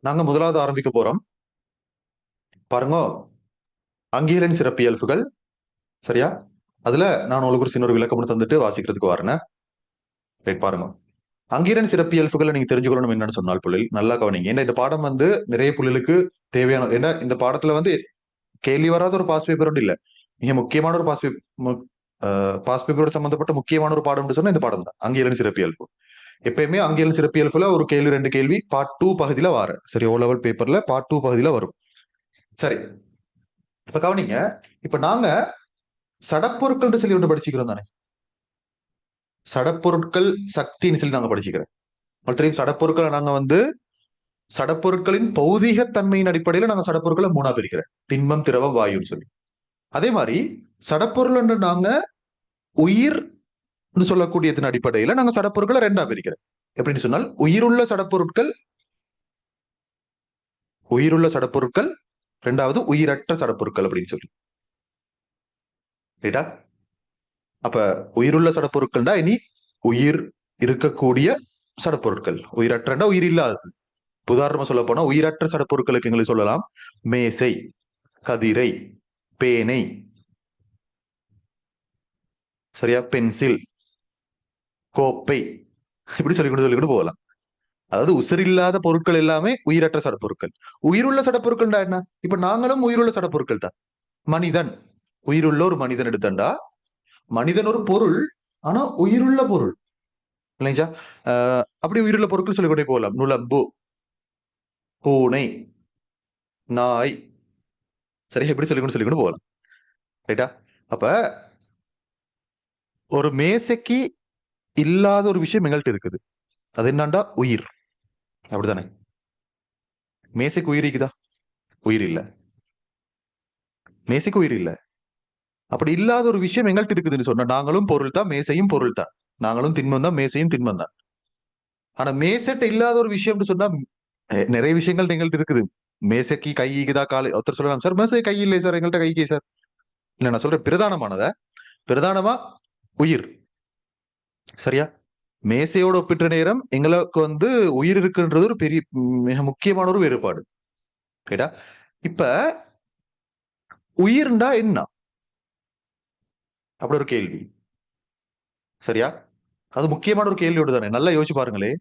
நாங்க முதலாவது ஆரம்பிக்க போறோம். பாருங்க அங்கீரன் சிறப்பியல்புகள். சரியா? அதுல நான் உங்களுக்கு ஒரு சின்ன ஒரு விளக்கம் தந்துட்டு வாசிக்கிறதுக்கு வரேன். ரைட் பாருங்க. அங்கீரன் சிறப்பியல்புகளை நீங்க தெரிஞ்சுக்கணும் என்னன்னு சொன்னால் புள்ளில் நல்லா கவனிங்க. ஏன்னா இந்த பாடம் வந்து நிறைய புள்ளிகளுக்கு தேவையான ஏன்னா இந்த பாடத்துல வந்து கேள்வி வராத ஒரு பாஸ் பேப்பர் இல்ல. மிக முக்கியமான ஒரு பாஸ் பேப்பர் பாஸ் பேப்பரோட சம்பந்தப்பட்ட முக்கியமான ஒரு பாடம் சொன்னா இந்த பாடம் தான். அங்கீரன் சிறப்பியல்பு. எப்பயுமே அங்கியல் சிறப்பியல்புல ஒரு கேள்வி ரெண்டு கேள்வி பார்ட் டூ பகுதியில வார. சரி ஓ லெவல் பேப்பர்ல பார்ட் டூ பகுதியில வரும். சரி. இப்ப கவனிங்க. இப்ப நாங்க சடப்பொருட்கள் சொல்லி ஒன்று படிச்சுக்கிறோம் தானே? சடப்பொருட்கள் சக்தின்னு சொல்லி நாங்க படிச்சுக்கிறோம். தெரியும் சடப்பொருட்களை நாங்க வந்து சடப்பொருட்களின் பௌதிக தன்மையின் அடிப்படையில நாங்க சடப்பொருட்களை மூணா பிரிக்கிறோம். திண்மம் திரவம் வாயுன்னு சொல்லி. அதே மாதிரி சடப்பொருள் என்று நாங்க உயிர் சொல்லக்கூடியதன் அடிப்படையில நாங்க சடப்பொருட்களை ரெண்டா பிரிக்கிறோம். எப்படின்னு சொன்னால் உயிருள்ள சடப்பொருட்கள் உயிருள்ள சடப்பொருட்கள் ரெண்டாவது உயிரற்ற சடப்பொருட்கள் அப்படின்னு சொல்லி. ரைட்டா அப்ப உயிருள்ள சடப்பொருட்கள் தான் இனி உயிர் இருக்கக்கூடிய சடப்பொருட்கள். உயிரற்றண்டா உயிர் இல்லாதது. உதாரணமா சொல்ல போனா உயிரற்ற சடப்பொருட்களுக்கு எங்களுக்கு சொல்லலாம். மேசை கதிரை பேனை. சரியா? பென்சில். கோப்பை. இப்படி சொல்லிக்கொண்டு சொல்லிக்கொண்டு போகலாம். அதாவது உசிரில்லாத பொருட்கள் எல்லாமே உயிரற்ற சடப்பொருட்கள். உயிருள்ள சடப்பொருட்கள் என்ன? இப்ப நாங்களும் உயிருள்ள சடப்பொருட்கள் தான். மனிதன். உயிருள்ள ஒரு மனிதன் எடுத்தண்டா? மனிதன் ஒரு பொருள் ஆனா உயிருள்ள பொருள். இல்லைங்களா? அப்படி உயிருள்ள பொருட்கள் சொல்லிக்கொண்டே போகலாம். நுழம்பு. பூனை. நாய். சரி எப்படி சொல்லிக்கொண்டு சொல்லிக்கொண்டு போகலாம். ரைட்டா? அப்ப ஒரு மேசைக்கு இல்லாத ஒரு விஷயம் எங்கள்கிட்ட இருக்குது. அது என்னண்டா? உயிர். அப்படிதானே மேசைக்கு உயிர் இருக்குதா உயிர் இல்ல. மேசைக்கு உயிர் இல்ல. அப்படி இல்லாத ஒரு விஷயம் எங்கள்கிட்ட இருக்குதுன்னு சொன்னா நாங்களும் பொருள் தான் மேசையும் பொருள் தான் நாங்களும் திண்மம் தான் மேசையும் திண்மம் தான். ஆனா மேசட்ட இல்லாத ஒரு விஷயம்னு சொன்னா நிறைய விஷயங்கள் எங்கள்கிட்ட இருக்குது. மேசைக்கு கை ஈகுதா காலை ஒருத்தர் சொல்லலாம் சார் மேசை கை இல்லை சார் எங்கள்கிட்ட கைக்கு சார். இல்ல நான் சொல்றேன் பிரதானமானத? பிரதானமா? உயிர். சரியா? மேசையோட ஒப்பிட்ட நேரம் எங்களுக்கு வந்து உயிர் இருக்குன்றது ஒரு பெரிய மிக முக்கியமான ஒரு வேறுபாடு. கேட்டா? இப்ப உயிர்ண்டா என்ன? அப்படி ஒரு கேள்வி. சரியா? அது முக்கியமான ஒரு கேள்வியோடு தானே. நல்லா யோசிச்சு பாருங்களே.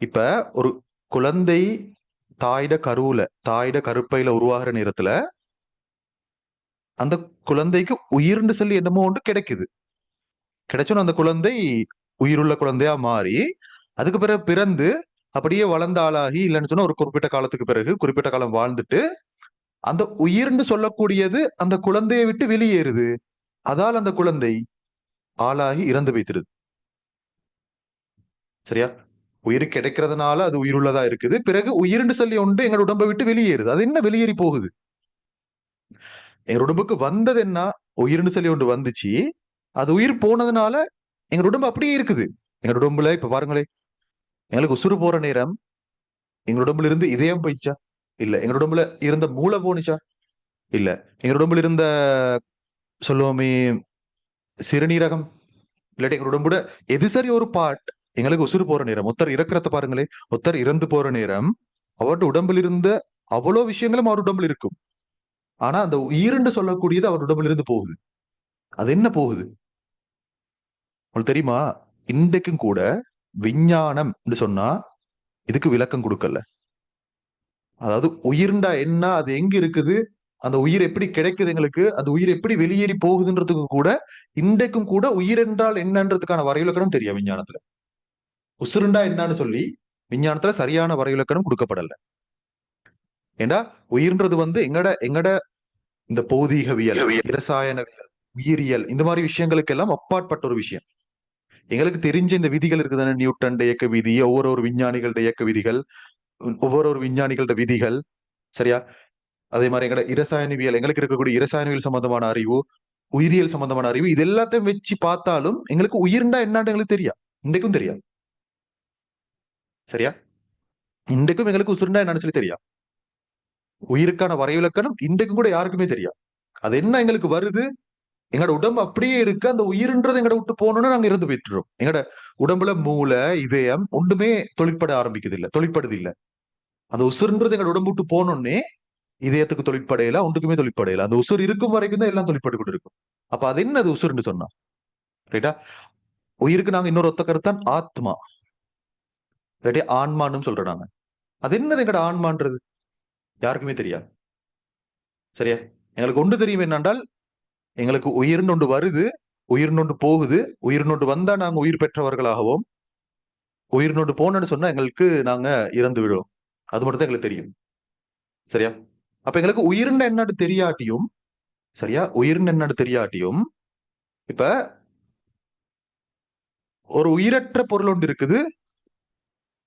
இப்ப ஒரு குழந்தை தாயிட கருவுல தாயிட கருப்பையில உருவாகிற நேரத்துல அந்த குழந்தைக்கு உயிர்னு சொல்லி என்னமோ ஒன்று கிடைக்குது. கிடைச்சோன்னு அந்த குழந்தை உயிருள்ள குழந்தையா மாறி அதுக்கு பிறகு பிறந்து அப்படியே வளர்ந்த ஆளாகி இல்லைன்னு சொன்னா ஒரு குறிப்பிட்ட காலத்துக்கு பிறகு குறிப்பிட்ட காலம் வாழ்ந்துட்டு அந்த உயிர்னு சொல்லக்கூடியது அந்த குழந்தையை விட்டு வெளியேறுது. அதால் அந்த குழந்தை ஆளாகி இறந்து வைத்திருது. சரியா? உயிர் கிடைக்கிறதுனால அது உயிருள்ளதா இருக்குது. பிறகு உயிர்னு சொல்லி ஒன்று எங்க உடம்பை விட்டு வெளியேறுது. அது என்ன வெளியேறி போகுது? எங்க உடம்புக்கு வந்தது என்ன? உயிர்னு சொல்லி ஒன்று வந்துச்சு. அது உயிர் போனதுனால எங்க உடம்பு அப்படியே இருக்குது. எங்க உடம்புல இப்ப பாருங்களே எங்களுக்கு உசுறு போற நேரம் எங்களோட உடம்புல இருந்து இதயம் போயிடுச்சா? இல்ல. எங்க உடம்புல இருந்த மூளை போனுச்சா இல்ல. எங்களோட உடம்புல இருந்த சொல்லுவோமே சிறுநீரகம் இல்லாட்டி எங்களோட உடம்புல எது சரி ஒரு பாட் எங்களுக்கு உசுறு போற நேரம் ஒருத்தர் இறக்குறத பாருங்களே ஒருத்தர் இறந்து போற நேரம் அவருடைய உடம்புல இருந்த அவ்வளவு விஷயங்களும் அவர் உடம்புல இருக்கும். ஆனா அந்த உயிரென்று சொல்லக்கூடியது அவர் உடம்புல இருந்து போகுது. அது என்ன போகுது? உங்களுக்கு தெரியுமா? இன்றைக்கும் கூட விஞ்ஞானம் சொன்னா இதுக்கு விளக்கம் கொடுக்கல. அதாவது உயிர்ண்டா என்ன அது எங்க இருக்குது அந்த உயிர் எப்படி கிடைக்குது எங்களுக்கு அந்த உயிர் எப்படி வெளியேறி போகுதுன்றதுக்கு கூட இன்றைக்கும் கூட உயிர் என்றால் என்னன்றதுக்கான வரைவிலக்கணம் தெரியும் விஞ்ஞானத்துல. உசுருண்டா என்னன்னு சொல்லி விஞ்ஞானத்துல சரியான வரைவிலக்கணம் கொடுக்கப்படல. ஏண்டா? உயிர்ன்றது வந்து எங்கட எங்கட இந்த பௌதீகவியல் இரசாயனவியல் உயிரியல் இந்த மாதிரி விஷயங்களுக்கு எல்லாம் அப்பாற்பட்ட ஒரு விஷயம். எங்களுக்கு தெரிஞ்ச இந்த விதிகள் இருக்குதானே? நியூட்டன் இயக்க விதி ஒவ்வொரு ஒரு விஞ்ஞானிகளோட இயக்க விதிகள் ஒவ்வொரு ஒரு விஞ்ஞானிகளோட விதிகள் சரியா? அதே மாதிரி எங்களோட இரசாயனவியல் எங்களுக்கு இருக்கக்கூடிய இரசாயனவியல் சம்பந்தமான அறிவு உயிரியல் சம்பந்தமான அறிவு இது எல்லாத்தையும் வச்சு பார்த்தாலும் எங்களுக்கு உயிர்ண்டா என்னன்னு எங்களுக்கு தெரியும் இன்றைக்கும் தெரியாது சரியா? இன்றைக்கும் எங்களுக்கு உசுருண்டா என்னன்னு சொல்லி தெரியும் உயிருக்கான வரைவிலக்கணம் இன்றைக்கும் கூட யாருக்குமே தெரியா? அது என்ன எங்களுக்கு வருது? எங்களோட உடம்பு அப்படியே இருக்கு அந்த உயிர்ன்றது எங்களை விட்டு போகணும்னு நாங்க இருந்து போயிட்டுறோம் எங்களோட உடம்புல மூளை இதயம் ஒன்றுமே தொழிற்பட ஆரம்பிக்குது இல்ல தொழிற்படுது இல்ல அந்த உசுர்ன்றது எங்க உடம்பு விட்டு போனோடனே இதயத்துக்கு தொழிற்படையில ஒன்றுக்குமே தொழிற்படையில. அந்த உசுர் இருக்கும் வரைக்கும் தான் எல்லாம் தொழிற்பட்டு கொண்டு இருக்கும் அப்ப அது என்னது உசுர்னு சொன்னா? ரைட்டா? உயிருக்கு நாங்க இன்னொரு ஒத்த கருத்தான் ஆத்மா. இல்லாட்டி ஆன்மான்னு சொல்றோம் நாங்க. அது என்னது எங்கட ஆன்மான்றது? யாருக்குமே தெரியாது. சரியா? எங்களுக்கு ஒன்று தெரியும் என்னென்றால் எங்களுக்கு உயிர் நொண்டு வருது உயிர் நொண்டு போகுது உயிர் நொண்டு வந்தா நாங்க உயிர் பெற்றவர்களாகவும். உயிர் நொண்டு போனோன்னு சொன்னா எங்களுக்கு நாங்க இறந்து விடுவோம். அது மட்டும் தான் எங்களுக்கு தெரியும். சரியா? அப்ப எங்களுக்கு உயிர்னு என்னன்னு தெரியாட்டியும் சரியா? உயிர்னு என்னன்னு தெரியாட்டியும் இப்ப ஒரு உயிரற்ற பொருள் ஒன்று இருக்குது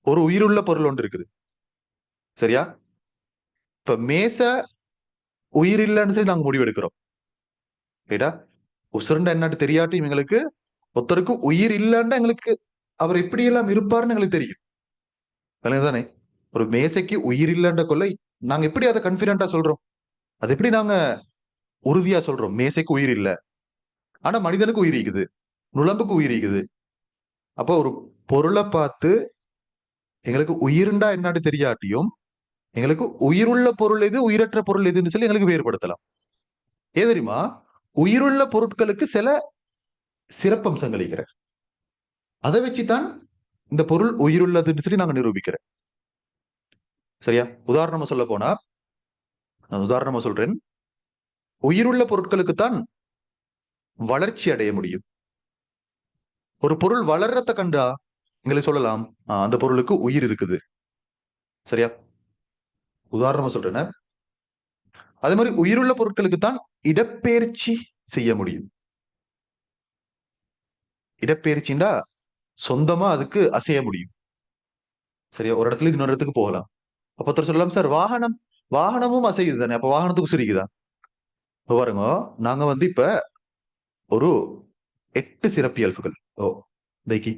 ஒரு உயிருள்ள பொருள் ஒன்று இருக்குது. சரியா? இப்ப மேச உயிர் இல்லைன்னு சொல்லி நாங்க முடிவெடுக்கிறோம். ரைட்டா உசுரண்ட என்னட்டு தெரியாட்டும் எங்களுக்கு ஒருத்தருக்கு உயிர் இல்லைன்னா எங்களுக்கு அவர் எப்படி எல்லாம் இருப்பாருன்னு எங்களுக்கு தெரியும். தானே ஒரு மேசைக்கு உயிர் இல்லைன்ற கொள்ளை நாங்க எப்படி அதை கன்ஃபிடண்டா சொல்றோம்? அது எப்படி நாங்க உறுதியா சொல்றோம்? மேசைக்கு உயிர் இல்லை. ஆனா மனிதனுக்கு உயிர் இருக்குது. நுழம்புக்கு உயிர் இருக்குது. அப்போ ஒரு பொருளை பார்த்து எங்களுக்கு உயிருண்டா என்னன்னு தெரியாட்டியும் எங்களுக்கு உயிருள்ள பொருள் எது உயிரற்ற பொருள் எதுன்னு சொல்லி எங்களுக்கு வேறுபடுத்தலாம். ஏ தெரியுமா? உயிருள்ள பொருட்களுக்கு சில சிறப்பம்சங்கள் இருக்கிற அதை வச்சுதான் இந்த பொருள் உயிருள்ளதுன்னு சொல்லி நாங்க நிரூபிக்கிறேன் சரியா? உதாரணமா சொல்ல போனா நான் உதாரணமா சொல்றேன். உயிருள்ள பொருட்களுக்கு தான் வளர்ச்சி அடைய முடியும். ஒரு பொருள் வளர்றத கண்டா எங்களை சொல்லலாம் அந்த பொருளுக்கு உயிர் இருக்குது. சரியா? உதாரணமா சொல்றேன் அது மாதிரி உயிருள்ள பொருட்களுக்கு தான் இடப்பெயர்ச்சி செய்ய முடியும். இடப்பெயர்ச்சிண்டா சொந்தமா அதுக்கு அசைய முடியும். சரியா? ஒரு இடத்துல இன்னொரு இடத்துக்கு போகலாம். அப்ப ஒருத்தர் சொல்லலாம் சார் வாகனம் வாகனமும் அசையுது தானே அப்ப வாகனத்துக்கு சுரிக்குதா? இப்ப பாருங்க நாங்க வந்து இப்ப ஒரு எட்டு சிறப்பியல்புகள் ஓ தைக்கி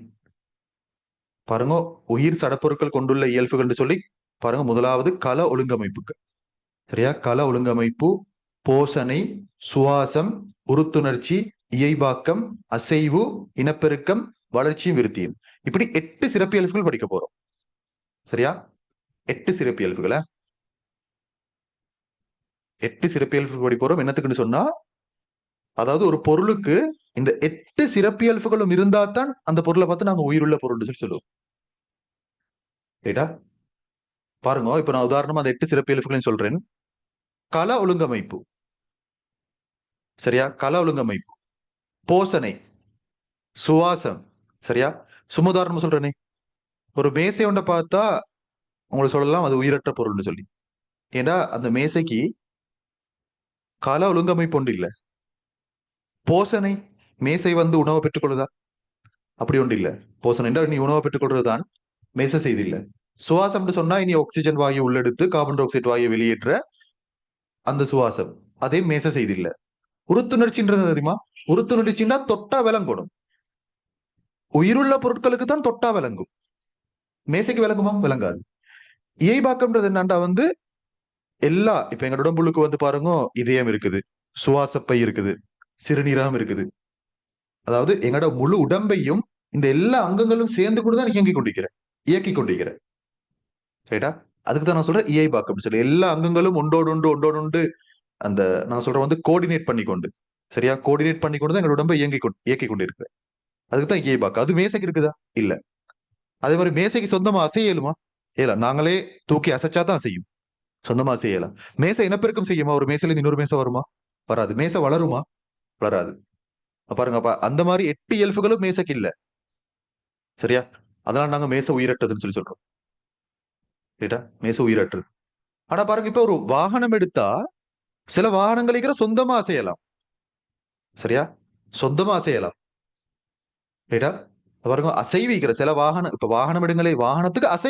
பாருங்க உயிர் சடப்பொருட்கள் கொண்டுள்ள இயல்புகள்னு சொல்லி பாருங்க முதலாவது கல ஒழுங்கமைப்புகள். சரியா? கள ஒழுங்கமைப்பு போசனை சுவாசம் உறுத்துணர்ச்சி இயைபாக்கம் அசைவு இனப்பெருக்கம் வளர்ச்சியும் விருத்தியும். இப்படி எட்டு சிறப்பியல்புகள் படிக்க போறோம். சரியா? எட்டு சிறப்பியல்புகளை எட்டு சிறப்பியல்புகள் படி போறோம். என்னத்துக்குன்னு சொன்னா அதாவது ஒரு பொருளுக்கு இந்த எட்டு சிறப்பியல்புகளும் இருந்தா தான் அந்த பொருளை பார்த்து நாங்க உயிருள்ள பொருள்னு சொல்லி சொல்லுவோம். ரைட்டா? பாருங்க இப்ப நான் உதாரணமா அந்த எட்டு சிறப்பியல்புகளையும் சொல்றேன். கல ஒழுங்கமைப்பு. சரியா? கல ஒழுங்கமைப்பு. போசனை. சுவாசம். சரியா? சுமுதாரணம் சொல்றேனே. ஒரு மேசை ஒன்றை பார்த்தா உங்களுக்கு சொல்லலாம் அது உயிரற்ற பொருள்னு சொல்லி. ஏன்னா அந்த மேசைக்கு கல ஒழுங்கமைப்பு ஒன்று இல்லை. போசனை. மேசை வந்து உணவை பெற்றுக்கொள்ளுதா? அப்படி ஒன்று இல்லை. போசனை நீ உணவை பெற்றுக்கொள்வது தான் மேசை செய்தி இல்லை சுவாசம்னு சொன்னா இனி ஆக்சிஜன் வாயு உள்ளெடுத்து கார்பன் டை ஆக்சைடு வாயு வெளியேற்ற அந்த சுவாசம். அதே மேச செய்தில்ல உறுத்துணர்ச்சின்றது தெரியுமா? உறுத்துணர்ச்சின்னா தொட்டா விளங்கணும் உயிருள்ள பொருட்களுக்கு தான் தொட்டா விளங்கும் மேசைக்கு விளங்குமா விளங்காது இயல்பாக்கம்ன்றது என்னண்டா வந்து எல்லா இப்ப எங்க உடம்புக்கு வந்து பாருங்க இதயம் இருக்குது சுவாசப்பை இருக்குது சிறுநீரகம் இருக்குது. அதாவது எங்களோட முழு உடம்பையும் இந்த எல்லா அங்கங்களும் சேர்ந்து கூட தான் இயங்கி கொண்டிருக்கிறேன் இயக்கி கொண்டிருக்கிறேன் ரைட்டா அதுக்கு தான் நான் சொல்றேன் இஐ அப்படின்னு சொல்லி. எல்லா அங்கங்களும் ஒன்றோடு ஒன்று ஒன்றோடு ஒன்று அந்த நான் சொல்றேன் வந்து கோஆர்டினேட் பண்ணி கொண்டு. சரியா? கோஆர்டினேட் பண்ணி கொண்டு தான் எங்களோட உடம்பை இயங்கி கொண்டு இயக்கி கொண்டு இருக்கு அதுக்கு தான் இஐ பாக்கு அது மேசைக்கு இருக்குதா? இல்ல. அதே மாதிரி மேசைக்கு சொந்தமா அசையலுமா ஏல நாங்களே தூக்கி அசைச்சா தான் செய்யும். சொந்தமா செய்யலாம் மேசை இனப்பெருக்கம் செய்யுமா? ஒரு மேசையில இருந்து இன்னொரு மேசை வருமா? வராது. மேசை வளருமா? வளராது பாருங்கப்பா அந்த மாதிரி எட்டு இயல்புகளும் மேசைக்கு இல்ல. சரியா? அதனால நாங்க மேசை உயிரட்டதுன்னு சொல்லி சொல்றோம். ரைட்டா மேச உயிரற்றது. ஆனா பாருங்க இப்ப ஒரு வாகனம் எடுத்தா சில வாகனங்களுக்கு சொந்தமா அசையலாம் சரியா? சொந்தமா அசையலாம் ரைட்டா பாருங்க அசைவிக்கிற சில வாகனம் இப்ப வாகனம் எடுங்களே வாகனத்துக்கு அசை